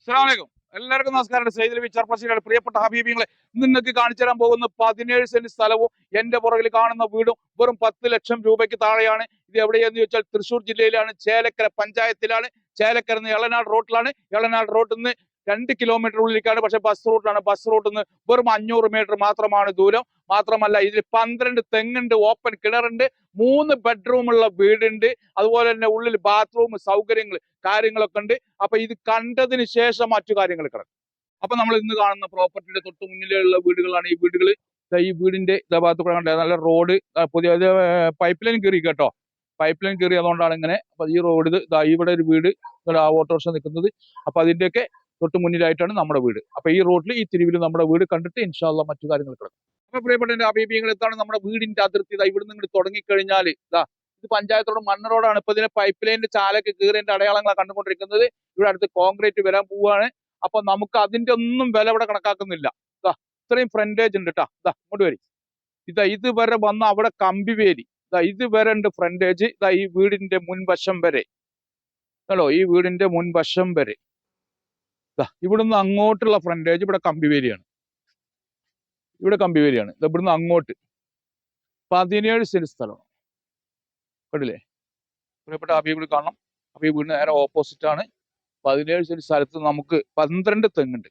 അസ്സലാമലൈക്കും. എല്ലാവർക്കും നമസ്കാരം. സൈദ് ലബി വിച്ചർപ്പശിയുടെ പ്രിയപ്പെട്ട ഹബീബിങ്ങളെ നിങ്ങൾക്ക് കാണിച്ചു തരാൻ പോകുന്ന പതിനേഴ് സെന്റ് സ്ഥലവും എന്റെ പുറകിൽ കാണുന്ന വീടും വെറും പത്ത് ലക്ഷം രൂപയ്ക്ക് താഴെയാണ്. ഇത് എവിടെയെന്ന് ചോദിച്ചാൽ തൃശ്ശൂർ ജില്ലയിലാണ് ചേലക്കര പഞ്ചായത്തിലാണ് ചേലക്കര നിന്ന് എളനാട് റോട്ടിലാണ്. എളനാട് റോട്ടിൽ നിന്ന് രണ്ട് കിലോമീറ്റർ ഉള്ളിലേക്കാണ്. പക്ഷെ ബസ് റൂട്ടാണ് ബസ് റൂട്ടിൽ നിന്ന് വെറും അഞ്ഞൂറ് മീറ്റർ മാത്രമാണ് ദൂരം. മാത്രമല്ല ഇതിൽ പന്ത്രണ്ട് തെങ്ങുണ്ട് ഓപ്പൺ കിണറുണ്ട് മൂന്ന് ബെഡ്റൂമുള്ള വീടുണ്ട്. അതുപോലെ തന്നെ ഉള്ളിൽ ബാത്റൂം സൗകര്യങ്ങൾ കാര്യങ്ങളൊക്കെ ഉണ്ട്. അപ്പൊ ഇത് കണ്ടതിന് ശേഷം മറ്റു കാര്യങ്ങൾ കിടക്കും. അപ്പൊ നമ്മൾ ഇന്ന് കാണുന്ന പ്രോപ്പർട്ടിയുടെ തൊട്ട് മുന്നിലുള്ള വീടുകളാണ് ഈ വീടുകൾ. ഈ വീടിന്റെ ഭാഗത്ത് കൂടെ കണ്ടത് നല്ല റോഡ് പുതിയ പൈപ്പ് ലൈൻ കയറി കേട്ടോ. പൈപ്പ് ലൈൻ കയറി അതുകൊണ്ടാണ് ഇങ്ങനെ അപ്പൊ ഈ റോഡ് ഇത് ഇവിടെ ഒരു വീട് ആ ഓട്ടോറിക്ഷ നിൽക്കുന്നത്. അപ്പൊ അതിന്റെയൊക്കെ തൊട്ട് മുന്നിലായിട്ടാണ് നമ്മുടെ വീട്. അപ്പൊ ഈ റോഡിൽ ഈ തിരുവിൽ നമ്മുടെ വീട് കണ്ടിട്ട് ഇൻഷാല്ല മറ്റു കാര്യങ്ങൾ കിടക്കും. അപ്പൊ പ്രിയപ്പെട്ട അഭിപ്രായങ്ങൾ എന്താണ് നമ്മുടെ വീടിന്റെ അതിർത്തി? ഇതാ ഇവിടെ നിന്ന് തുടങ്ങിക്കഴിഞ്ഞാൽ ഇതാ ഇത് പഞ്ചായത്തോട് മണ്ണ് റോഡാണ് ഇപ്പൊ ഇതിനെ പൈപ്പ് ലൈനിന്റെ ചാലൊക്കെ കീറിന്റെ അടയാളങ്ങളാണ് കണ്ടുകൊണ്ടിരിക്കുന്നത്. ഇവിടെ അടുത്ത് കോൺക്രീറ്റ് വരാൻ പോവാണ്. അപ്പൊ നമുക്ക് അതിന്റെ ഒന്നും വില ഇവിടെ കണക്കാക്കുന്നില്ല. ഇതാ ഇത്രയും ഫ്രണ്ടേജ് ഉണ്ട് കേട്ടോ ഇതാ ഇങ്ങോട്ട് വരി. ഇതാ ഇതുവരെ വന്ന അവിടെ കമ്പി വേലി. ഇതാ ഇതുവരെ ഉണ്ട് ഫ്രണ്ടേജ് ഇതാ ഈ വീടിന്റെ മുൻവശം വരെ. ഹലോ ഈ വീടിന്റെ മുൻവശം വരെ. ഇതാ ഇവിടുന്ന് അങ്ങോട്ടുള്ള ഫ്രണ്ടേജ് ഇവിടെ കമ്പി വേലിയാണ്. ഇവിടെ കമ്പി വേലിയാണ്. ഇതാ ഇവിടുന്ന് അങ്ങോട്ട്. പതിനേഴ് സെന്റ് സ്ഥലമാണ്. കണ്ടില്ലേ? പ്രിയപ്പെട്ട ഹബീബിൽ കാണണം. ഹബീബ് വീടിന് നേരെ ഓപ്പോസിറ്റ് ആണ്. പതിനേഴ് സെന്റ് സ്ഥലത്ത് നമുക്ക് പന്ത്രണ്ട് തെങ്ങുണ്ട്.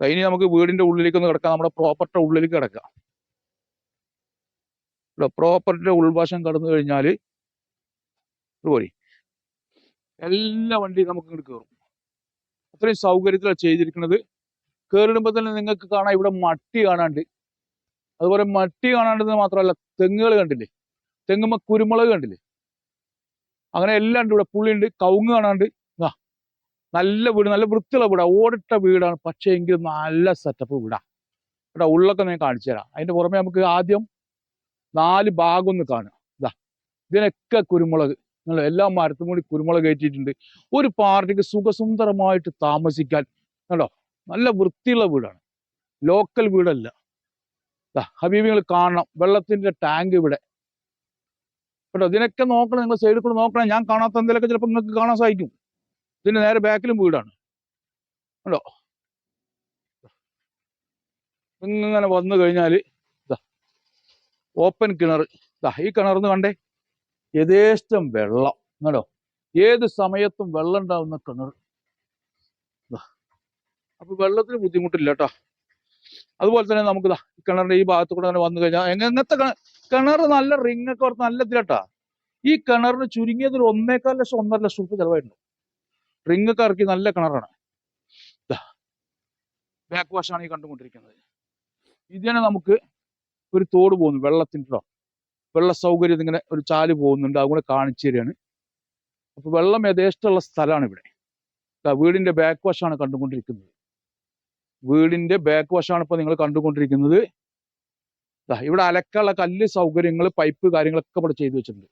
ഇനി നമുക്ക് വീടിന്റെ ഉള്ളിലേക്ക് ഒന്ന് കിടക്കാം. നമ്മുടെ പ്രോപ്പർട്ടിയുടെ ഉള്ളിലേക്ക് കിടക്കാം. ഇവിടെ പ്രോപ്പർട്ടിയുടെ ഉൾവശം കടന്നു കഴിഞ്ഞാൽ പോരി. എല്ലാ വണ്ടിയും നമുക്ക് ഇങ്ങോട്ട് കയറും അത്രയും സൗകര്യത്തിലാണ് ചെയ്തിരിക്കുന്നത്. കയറിടുമ്പോൾ തന്നെ നിങ്ങൾക്ക് കാണാം ഇവിടെ മട്ടി കാണാണ്ട് അതുപോലെ മട്ടി കാണാണ്ടെന്ന് മാത്രമല്ല തെങ്ങുകൾ കണ്ടില്ലേ? തെങ്ങുമ്മ കുരുമുളക് കണ്ടില്ലേ? അങ്ങനെ എല്ലാം ഉണ്ട് ഇവിടെ. പുള്ളിയുണ്ട് കവുങ്ങ് കാണാണ്ട്. ആ നല്ല വീട് നല്ല വൃത്തിയുള്ള വീടാ. ഓടിട്ട വീടാണ്. പക്ഷേ എങ്കിൽ നല്ല സെറ്റപ്പ് വീടാ. ഇവിടെ ഉള്ളൊക്കെ ഞാൻ കാണിച്ചു തരാം. അതിന്റെ പുറമെ നമുക്ക് ആദ്യം നാല് ഭാഗം ഒന്ന് കാണുക ഇതാ ഇതിനൊക്കെ കുരുമുളക്. നിങ്ങൾ എല്ലാ മരത്തും കൂടി കുരുമുളക് കയറ്റിയിട്ടുണ്ട്. ഒരു പാർട്ടിക്ക് സുഖസുന്ദരമായിട്ട് താമസിക്കാൻ കണ്ടോ? നല്ല വൃത്തിയുള്ള വീടാണ്. ലോക്കൽ വീടല്ല. ഹബീബികൾ കാണണം. വെള്ളത്തിന്റെ ടാങ്ക് ഇവിടെ. കേട്ടോ ഇതിനൊക്കെ നോക്കണം നിങ്ങൾ സൈഡിൽ കൂടെ നോക്കണം. ഞാൻ കാണാത്ത എന്തെങ്കിലുമൊക്കെ ചിലപ്പോൾ നിങ്ങൾക്ക് കാണാൻ സാധിക്കും. ഇതിന്റെ നേരെ ബാക്കിലും വീടാണ്. കണ്ടോ? ഇങ്ങനെ വന്നു കഴിഞ്ഞാൽ ഇതാ ഓപ്പൻ കിണർ. ഇതാ ഈ കിണർന്ന് കണ്ടേ? യഥേഷ്ടം വെള്ളം. കണ്ടോ? ഏത് സമയത്തും വെള്ളം ഉണ്ടാവുന്ന കിണർ. അപ്പൊ വെള്ളത്തിന് ബുദ്ധിമുട്ടില്ല കേട്ടോ. അതുപോലെ തന്നെ നമുക്ക് കിണറിന്റെ ഈ ഭാഗത്ത് കൂടെ വന്നു കഴിഞ്ഞാൽ എങ്ങനത്തെ കിണർ നല്ല റിങ് ഒക്കെ ഓർത്ത് നല്ല ഇതിലട്ടാ. ഈ കിണറിന് ചുരുങ്ങിയത് ഒരു ഒന്നേക്കാൽ ലക്ഷം ഒന്നര ലക്ഷം റുപ്യ ചെലവായിട്ടുണ്ട്. റിങ് ഒക്കെ ഇറക്കി നല്ല കിണറാണ്. ബാക്ക് വാഷാണ് ഈ കണ്ടുകൊണ്ടിരിക്കുന്നത്. ഇതിനെ നമുക്ക് ഒരു തോട് പോകുന്നു വെള്ളത്തിന്റെ. വെള്ള സൗകര്യം ഇങ്ങനെ ഒരു ചാൽ പോകുന്നുണ്ട് അതുകൂടെ കാണിച്ചു തരികയാണ്. അപ്പൊ വെള്ളം യഥേഷ്ടമുള്ള സ്ഥലമാണ് ഇവിടെ. വീടിന്റെ ബാക്ക് വാഷാണ് കണ്ടുകൊണ്ടിരിക്കുന്നത്. വീടിന്റെ ബാക്ക് വശമാണ് ഇപ്പൊ നിങ്ങൾ കണ്ടുകൊണ്ടിരിക്കുന്നത്. ഇവിടെ അലക്കുള്ള കല്ല് സൗകര്യങ്ങൾ പൈപ്പ് കാര്യങ്ങളൊക്കെ ഇവിടെ ചെയ്തു വെച്ചിട്ടുണ്ട്.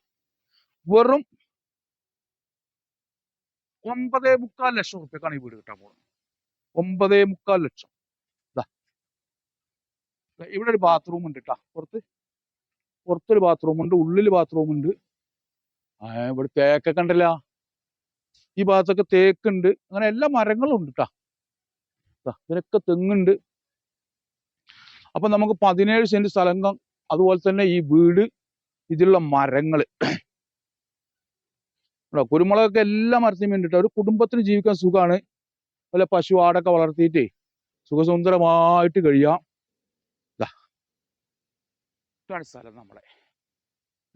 വെറും ഒമ്പതേ മുക്കാൽ ലക്ഷം റുപ്യക്കാണ് ഈ വീട് കിട്ടാൻ പോകുന്നത് ഒമ്പതേ മുക്കാൽ ലക്ഷം. ദാ ഇവിടെ ഒരു ബാത്റൂം ഉണ്ട് കേട്ടാ പുറത്ത്. പുറത്തൊരു ബാത്റൂം ഉണ്ട് ഉള്ളിൽ ബാത്റൂം ഉണ്ട്. ഇവിടെ തേക്കൊക്കെ ഉണ്ടല്ല ഈ ഭാഗത്തൊക്കെ തേക്കുണ്ട്. അങ്ങനെ എല്ലാ മരങ്ങളും ഉണ്ട് കേട്ടാ ഇതിനൊക്കെ തെങ്ങുണ്ട്. അപ്പൊ നമുക്ക് പതിനേഴ് സെന്റ് സ്ഥലം അതുപോലെ തന്നെ ഈ വീട് ഇതിലുള്ള മരങ്ങൾ കുരുമുളകൊക്കെ എല്ലാ മരത്തിനും വേണ്ടിട്ട് ഒരു കുടുംബത്തിന് ജീവിക്കാൻ സുഖമാണ് വല്ല പശു ആടൊക്കെ വളർത്തിയിട്ടേ സുഖസുന്ദരമായിട്ട് കഴിയാം. ഇതാണ് സ്ഥലം നമ്മളെ.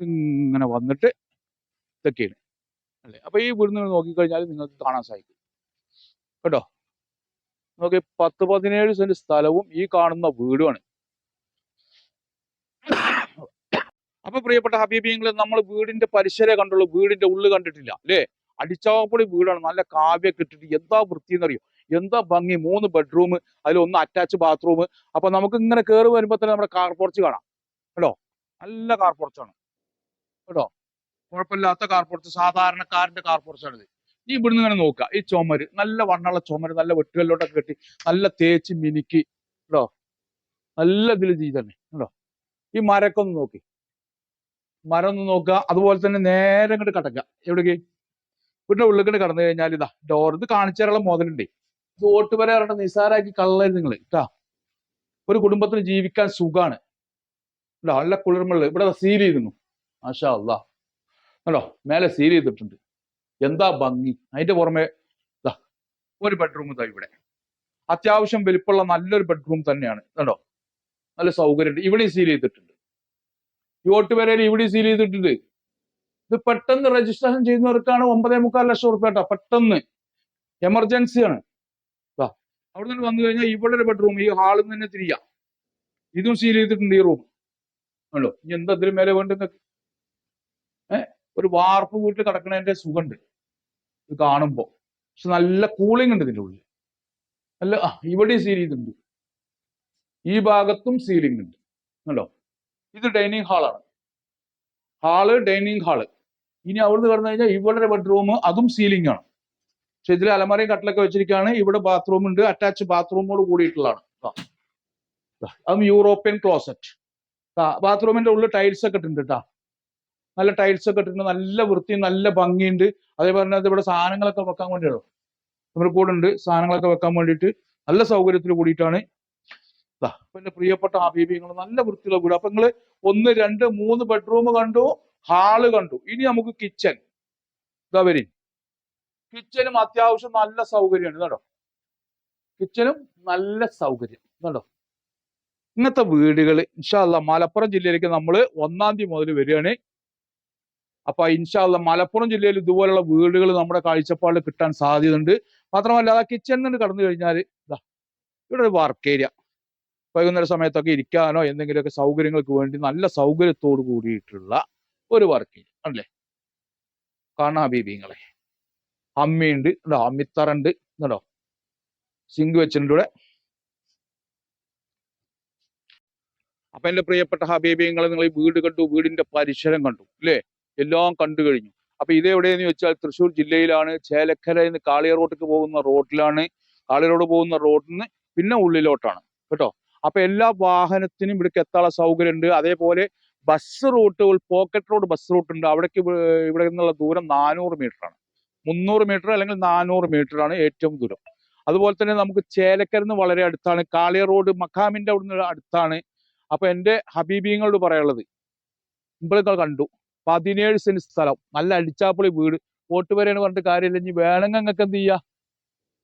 ഇങ്ങനെ വന്നിട്ട് ഇതൊക്കെയാണ്. അല്ലേ? അപ്പൊ ഈ വീട് നിങ്ങൾ നോക്കിക്കഴിഞ്ഞാൽ നിങ്ങൾക്ക് കാണാൻ സാധിക്കും. കേട്ടോ? നോക്കി പത്ത് പതിനേഴ് സെന്റ് സ്ഥലവും ഈ കാണുന്ന വീടുമാണ്. അപ്പൊ പ്രിയപ്പെട്ട ഹബീബിങ്ങൾ നമ്മൾ വീടിന്റെ പരിസരം കണ്ടുള്ളൂ വീടിന്റെ ഉള്ളു കണ്ടിട്ടില്ല അല്ലേ? അടിച്ചാപ്പൊളി വീടാണ് നല്ല കാവ്യ കിട്ടിട്ട് എന്താ വൃത്തി എന്നറിയോ എന്താ ഭംഗി? മൂന്ന് ബെഡ്റൂം അതിൽ ഒന്ന് അറ്റാച്ച് ബാത്റൂം. അപ്പൊ നമുക്ക് ഇങ്ങനെ കയറി വരുമ്പോ തന്നെ നമ്മുടെ കാർ പോർച്ച് കാണാം. കേട്ടോ? നല്ല കാർ പോർച്ചാണ്. കേട്ടോ? കുഴപ്പമില്ലാത്ത കാർ പോർച്ച് സാധാരണക്കാരന്റെ കാർ പോർച്ചാണിത്. ഈ ഇവിടുന്ന് ഇങ്ങനെ നോക്കുക. ഈ ചുമര് നല്ല വണ്ണുള്ള ചുമര് നല്ല വെട്ടുകല്ലോട്ടൊക്കെ കെട്ടി നല്ല തേച്ച് മിനുക്കി കേട്ടോ നല്ല ഇതിൽ ചെയ്തന്നെ കേട്ടോ ഈ മരൊക്കെ ഒന്ന് നോക്കി. മരം ഒന്ന് നോക്കുക. അതുപോലെ തന്നെ നേരെ ഇങ്ങോട്ട് കടക്കുക. എവിടേക്ക്? വീടിന്റെ ഉള്ളിൽ കടന്നു കഴിഞ്ഞാൽ ഇതാ ഡോർ ഇത് കാണിച്ചു തരാനുള്ള മുതലുണ്ടേ. ഇത് വോട്ട് വരെ പറഞ്ഞ നിസാരാക്കി കള്ളരുത് നിങ്ങൾ കേട്ടാ ഒരു കുടുംബത്തിന് ജീവിക്കാൻ സുഖാണ്. കേട്ടോ നല്ല കുളിർമുള്ള ഇവിടെ സീൽ ചെയ്തിരുന്നു. മാഷാ അല്ലാ കേട്ടോ മേലെ സീൽ ചെയ്തിട്ടുണ്ട്. എന്താ ഭംഗി? അതിന്റെ പുറമെ ഒരു ബെഡ്റൂം ഇതാ ഇവിടെ. അത്യാവശ്യം വലിപ്പമുള്ള നല്ലൊരു ബെഡ്റൂം തന്നെയാണ്. കണ്ടോ? നല്ല സൗകര്യമുണ്ട്. ഇവിടെ സീൽ ചെയ്തിട്ടുണ്ട്. യോട്ട് വരെ ഇവിടെ സീൽ ചെയ്തിട്ടുണ്ട്. ഇത് പെട്ടെന്ന് രജിസ്ട്രേഷൻ ചെയ്യുന്നവർക്കാണ് ഒമ്പതേ മുക്കാൽ ലക്ഷം റുപ്യ കേട്ടോ. പെട്ടെന്ന്. എമർജൻസിയാണ് അവിടെ നിന്ന് വന്നു കഴിഞ്ഞാൽ ഇവിടെ ഒരു ബെഡ്റൂം ഈ ഹാളിൽ നിന്ന് തന്നെ തിരിയാം. ഇതും സീൽ ചെയ്തിട്ടുണ്ട് ഈ റൂം ആണല്ലോ ഇനി എന്താ ഇതിന് മേലെ വേണ്ടുന്ന ഏഹ് ഒരു വാർപ്പ് വീട്ടിൽ കിടക്കണതിന്റെ സുഖമുണ്ട്. ഇത് കാണുമ്പോ. പക്ഷെ നല്ല കൂളിംഗ് ഉണ്ട് ഇതിന്റെ ഉള്ളിൽ നല്ല ആ ഇവിടെയും സീലിംഗ് ഉണ്ട് ഈ ഭാഗത്തും സീലിംഗ് ഉണ്ട്. കണ്ടോ? ഇത് ഡൈനിങ് ഹാളാണ് ഹാൾ ഡൈനിങ് ഹാൾ ഇനി അവിടുന്ന് കടന്നു കഴിഞ്ഞാൽ ഇവിടെ ബെഡ്റൂം അതും സീലിംഗ് ആണ്. പക്ഷെ ഇതിൽ അലമാരയും കട്ടിലൊക്കെ വെച്ചിരിക്കുകയാണ്. ഇവിടെ ബാത്റൂം ഉണ്ട്. അറ്റാച്ച് ബാത്റൂമോട് കൂടിയിട്ടുള്ളതാണ്. അതും യൂറോപ്യൻ ക്ലോസറ്റ് ബാത്റൂമിന്റെ ഉള്ളിൽ ടൈൽസ് ഒക്കെ ഇട്ടിട്ടുണ്ട് കേട്ടാ നല്ല ടൈൽസ് ഒക്കെ ഇട്ടിട്ടുണ്ട് നല്ല വൃത്തിയും നല്ല ഭംഗിയുണ്ട്. അതേപോലെ തന്നെ ഇവിടെ സാധനങ്ങളൊക്കെ വെക്കാൻ വേണ്ടിയാണ്? നമ്മുടെ കൂടെ ഉണ്ട്. സാധനങ്ങളൊക്കെ വെക്കാൻ വേണ്ടിയിട്ട് നല്ല സൗകര്യത്തിൽ കൂടിയിട്ടാണ്. പിന്നെ പ്രിയപ്പെട്ട ഹബീബിങ്ങൾ നല്ല വൃത്തിയുള്ള വീട്. അപ്പൊ നിങ്ങൾ ഒന്ന് രണ്ട് മൂന്ന് ബെഡ്റൂം കണ്ടു ഹാൾ കണ്ടു. ഇനി നമുക്ക് കിച്ചൺ ഇതാ വരി. കിച്ചനും അത്യാവശ്യം നല്ല സൗകര്യമാണ്. കേട്ടോ കിച്ചനും നല്ല സൗകര്യം. കേട്ടോ ഇങ്ങനത്തെ വീടുകൾ ഇൻഷാല്ല മലപ്പുറം ജില്ലയിലേക്ക് നമ്മൾ ഒന്നാം തീയതി മുതൽ വരികയാണ്. അപ്പൊ ഇൻഷാല്ല മലപ്പുറം ജില്ലയിൽ ഇതുപോലുള്ള വീടുകൾ നമ്മുടെ കാഴ്ചപ്പാടിൽ കിട്ടാൻ സാധ്യതയുണ്ട്. മാത്രമല്ല ആ കിച്ചണിൽ കടന്നു കഴിഞ്ഞാൽ ഇതാ ഇവിടെ ഒരു വർക്ക് ഏരിയ വൈകുന്നേര സമയത്തൊക്കെ ഇരിക്കാനോ എന്തെങ്കിലുമൊക്കെ സൗകര്യങ്ങൾക്ക് വേണ്ടി നല്ല സൗകര്യത്തോട് കൂടിയിട്ടുള്ള ഒരു വർക്ക് ഏരിയ അല്ലേ? കാണാ ബീബിങ്ങളെ അമ്മിയുണ്ട്. ഉണ്ടോ അമ്മിത്തറുണ്ട്. എന്നുണ്ടോ സിങ്ക് വെച്ചിട്ടുണ്ട് ഇവിടെ. അപ്പൊ എന്റെ പ്രിയപ്പെട്ട ഹബീബിങ്ങൾ നിങ്ങൾ ഈ വീട് കണ്ടു വീടിന്റെ പരിസരം കണ്ടു അല്ലേ? എല്ലാം കണ്ടു കഴിഞ്ഞു. അപ്പൊ ഇത് എവിടെയെന്ന് വെച്ചാൽ തൃശ്ശൂർ ജില്ലയിലാണ്. ചേലക്കര എന്ന് കാളിയ റോട്ടിക്ക് പോകുന്ന റോഡിലാണ് കാളിയ റോഡ് പോകുന്ന റോഡിൽ നിന്ന് പിന്നെ ഉള്ളിലോട്ടാണ്. കേട്ടോ? അപ്പൊ എല്ലാ വാഹനത്തിനും ഇവിടേക്ക് എത്താനുള്ള സൗകര്യം ഉണ്ട് അതേപോലെ bus route pocket road bus route ഉണ്ട്. അവിടേക്ക് ഇവ- ഇവിടെ നിന്നുള്ള ദൂരം നാനൂറ് മീറ്റർ ആണ്. മുന്നൂറ് മീറ്റർ അല്ലെങ്കിൽ നാനൂറ് മീറ്റർ ആണ് ഏറ്റവും ദൂരം. അതുപോലെ തന്നെ നമുക്ക് ചേലക്കരന്ന് വളരെ അടുത്താണ്. കാളിയ റോഡ് മക്കാമിന്റെ അവിടുന്ന് അടുത്താണ്. അപ്പൊ എന്റെ ഹബീബിങ്ങളോട് പറയാനുള്ളത്. ഇമ്പളെ കണ്ടു. പതിനേഴ് സെന്റ് സ്ഥലം. നല്ല അടിച്ചാപ്പൊളി വീട്. വോട്ട് വരെയാണ് പറഞ്ഞിട്ട് കാര്യമില്ല. ഇനി വേണമെങ്കിൽ നിങ്ങൾക്ക് എന്ത് ചെയ്യാ?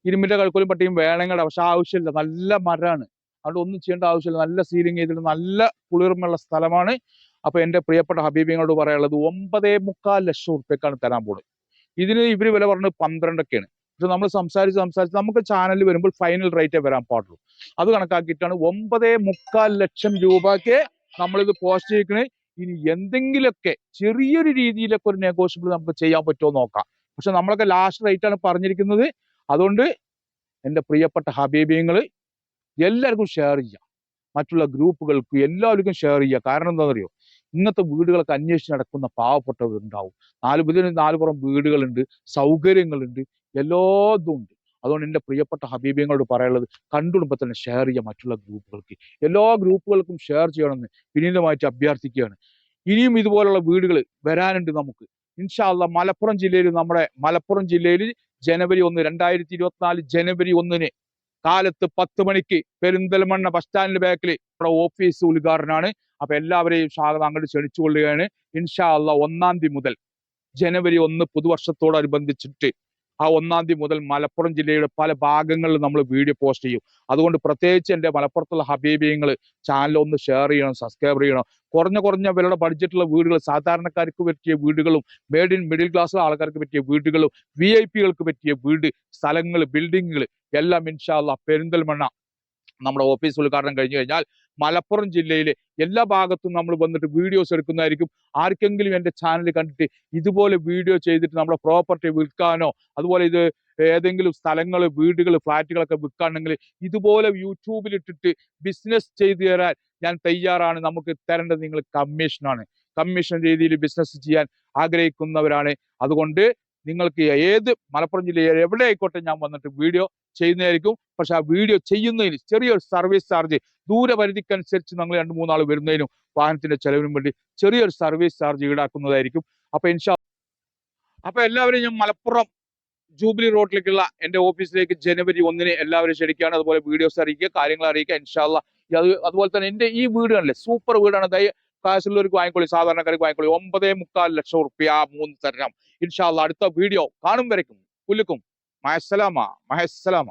ഇരുമ്പിന്റെ കൾക്കോലും പട്ടിയും വേണമെങ്കിൽ പക്ഷെ ആവശ്യമില്ല. നല്ല മരമാണ് അതുകൊണ്ട് ഒന്നും ചെയ്യേണ്ട ആവശ്യമില്ല. നല്ല സീലിംഗ് ചെയ്തിട്ട് നല്ല കുളിർമയുള്ള സ്ഥലമാണ്. അപ്പൊ എന്റെ പ്രിയപ്പെട്ട ഹബീബിങ്ങളോട് പറയാനുള്ളത് ഒമ്പതേ മുക്കാൽ ലക്ഷം ഉറുപ്പ്യക്കാണ് തരാൻ പോകുന്നത് ഇതിന് ഇവർ വില പറഞ്ഞത് പന്ത്രണ്ടൊക്കെയാണ്. പക്ഷെ നമ്മൾ സംസാരിച്ച് സംസാരിച്ച് നമുക്ക് ചാനലിൽ വരുമ്പോൾ ഫൈനൽ റേറ്റേ വരാൻ പാടുള്ളൂ. അത് കണക്കാക്കിയിട്ടാണ് ഒമ്പതേ മുക്കാൽ ലക്ഷം രൂപയ്ക്ക് നമ്മളിത് പോസ്റ്റ് ചെയ്യിക്കണേ. ഇനി എന്തെങ്കിലുമൊക്കെ ചെറിയൊരു രീതിയിലൊക്കെ ഒരു നെഗോഷ്യബിൾ നമുക്ക് ചെയ്യാൻ പറ്റുമോ നോക്കാം. പക്ഷെ നമ്മളൊക്കെ ലാസ്റ്റ് റേറ്റ് ആണ് പറഞ്ഞിരിക്കുന്നത്. അതുകൊണ്ട് എന്റെ പ്രിയപ്പെട്ട ഹബീബിയങ്ങൾ എല്ലാവർക്കും ഷെയർ ചെയ്യാം മറ്റുള്ള ഗ്രൂപ്പുകൾക്ക് എല്ലാവർക്കും ഷെയർ ചെയ്യുക. കാരണം എന്താണെന്നറിയോ? ഇന്നത്തെ വീടുകളൊക്കെ അന്വേഷിച്ച് നടക്കുന്ന പാവപ്പെട്ടവരുണ്ടാവും. നാല് ഇതിന് നാല് പുറം വീടുകളുണ്ട്. സൗകര്യങ്ങളുണ്ട്. എല്ലാതും ഉണ്ട്. അതുകൊണ്ട് എന്റെ പ്രിയപ്പെട്ട ഹബീബിയങ്ങളോട് പറയാനുള്ളത് കണ്ടുടുമ്പോൾ തന്നെ ഷെയർ ചെയ്യുക മറ്റുള്ള ഗ്രൂപ്പുകൾക്ക്. എല്ലാ ഗ്രൂപ്പുകൾക്കും ഷെയർ ചെയ്യണമെന്ന് വിനീതമായിട്ട് അഭ്യർത്ഥിക്കുകയാണ്. ഇനിയും ഇതുപോലുള്ള വീടുകൾ വരാനുണ്ട് നമുക്ക്. ഇൻഷാല്ല മലപ്പുറം ജില്ലയിൽ നമ്മുടെ മലപ്പുറം ജില്ലയിൽ ജനുവരി ഒന്ന് രണ്ടായിരത്തി ഇരുപത്തിനാല് ജനുവരി ഒന്നിന് കാലത്ത് പത്ത് മണിക്ക് പെരിന്തൽമണ്ണ ബസ് സ്റ്റാൻഡിന്റെ ബാക്കിൽ നമ്മുടെ ഓഫീസ് ഉദ്ഘാടനമാണ്. അപ്പൊ എല്ലാവരെയും സ്വാഗതം അങ്ങോട്ട് ക്ഷണിച്ചുകൊള്ളുകയാണ്. ഇൻഷാല്ല ഒന്നാം തീയതി മുതൽ ജനുവരി ഒന്ന് പുതുവർഷത്തോടനുബന്ധിച്ചിട്ട് ആ ഒന്നാം തീയതി മുതൽ മലപ്പുറം ജില്ലയുടെ പല ഭാഗങ്ങളിൽ നമ്മൾ വീഡിയോ പോസ്റ്റ് ചെയ്യും. അതുകൊണ്ട് പ്രത്യേകിച്ച് എന്റെ മലപ്പുറത്തുള്ള ഹബീബിയങ്ങൾ ചാനൽ ഒന്ന് ഷെയർ ചെയ്യണം സബ്സ്ക്രൈബ് ചെയ്യണം. കുറഞ്ഞ കുറഞ്ഞ വിലയുടെ ബഡ്ജറ്റുള്ള വീടുകൾ സാധാരണക്കാർക്ക് പറ്റിയ വീടുകളും മേഡ് ഇൻ മിഡിൽ ക്ലാസ് ആൾക്കാർക്ക് പറ്റിയ വീടുകളും വി പറ്റിയ വീട് സ്ഥലങ്ങൾ ബിൽഡിങ്ങുകൾ എല്ലാം ഇൻഷാല്ല പെരിന്തൽമണ്ണ നമ്മുടെ ഓഫീസ് ഉദ്ഘാടനം കഴിഞ്ഞു കഴിഞ്ഞാൽ മലപ്പുറം ജില്ലയിലെ എല്ലാ ഭാഗത്തും നമ്മൾ വന്നിട്ട് വീഡിയോസ് എടുക്കുന്നതായിരിക്കും. ആർക്കെങ്കിലും എന്റെ ചാനൽ കണ്ടിട്ട് ഇതുപോലെ വീഡിയോ ചെയ്തിട്ട് നമ്മുടെ പ്രോപ്പർട്ടി വിൽക്കാനോ അതുപോലെ ഇത് ഏതെങ്കിലും സ്ഥലങ്ങൾ വീടുകൾ ഫ്ലാറ്റുകളൊക്കെ വിൽക്കാണെങ്കിൽ ഇതുപോലെ യൂട്യൂബിൽ ഇട്ടിട്ട് ബിസിനസ് ചെയ്തു തരാൻ ഞാൻ തയ്യാറാണ്. നമുക്ക് തരേണ്ടത് നിങ്ങൾ കമ്മീഷനാണ്. കമ്മീഷൻ രീതിയിൽ ബിസിനസ് ചെയ്യാൻ ആഗ്രഹിക്കുന്നവരാണ്. അതുകൊണ്ട് നിങ്ങൾക്ക് ഏത് മലപ്പുറം ജില്ലയിൽ എവിടെ ആയിക്കോട്ടെ ഞാൻ വന്നിട്ട് വീഡിയോ ചെയ്യുന്നതായിരിക്കും. പക്ഷെ ആ വീഡിയോ ചെയ്യുന്നതിന് ചെറിയൊരു സർവീസ് ചാർജ് ദൂരപരിധിക്കനുസരിച്ച് നിങ്ങൾ രണ്ട് മൂന്നാൾ വരുന്നതിനും വാഹനത്തിന്റെ ചെലവിനും വേണ്ടി ചെറിയൊരു സർവീസ് ചാർജ് ഈടാക്കുന്നതായിരിക്കും. അപ്പൊ ഇൻഷാ അപ്പൊ എല്ലാവരും ഞാൻ മലപ്പുറം ജൂബിലി റോഡിലേക്കുള്ള എന്റെ ഓഫീസിലേക്ക് ജനുവരി ഒന്നിന് എല്ലാവരും ക്ഷണിക്കുകയാണ്. അതുപോലെ വീഡിയോസ് അറിയിക്കുക കാര്യങ്ങൾ അറിയിക്കുക ഇൻഷാല്ല അത് അതുപോലെ തന്നെ എന്റെ ഈ വീടാണല്ലേ സൂപ്പർ വീടാണ്. കാശുള്ളവർക്ക് വാങ്ങിക്കോളി സാധാരണക്കാർക്ക് വാങ്ങിക്കോളി. ഒമ്പതേ മുക്കാൽ ലക്ഷം റുപ്യ മൂന്ന് തരണം ഇൻഷാല്ല അടുത്ത വീഡിയോ കാണും വരയ്ക്കും. കുലുക്കും മഹസ്സലാമ മഹസ്സലാമ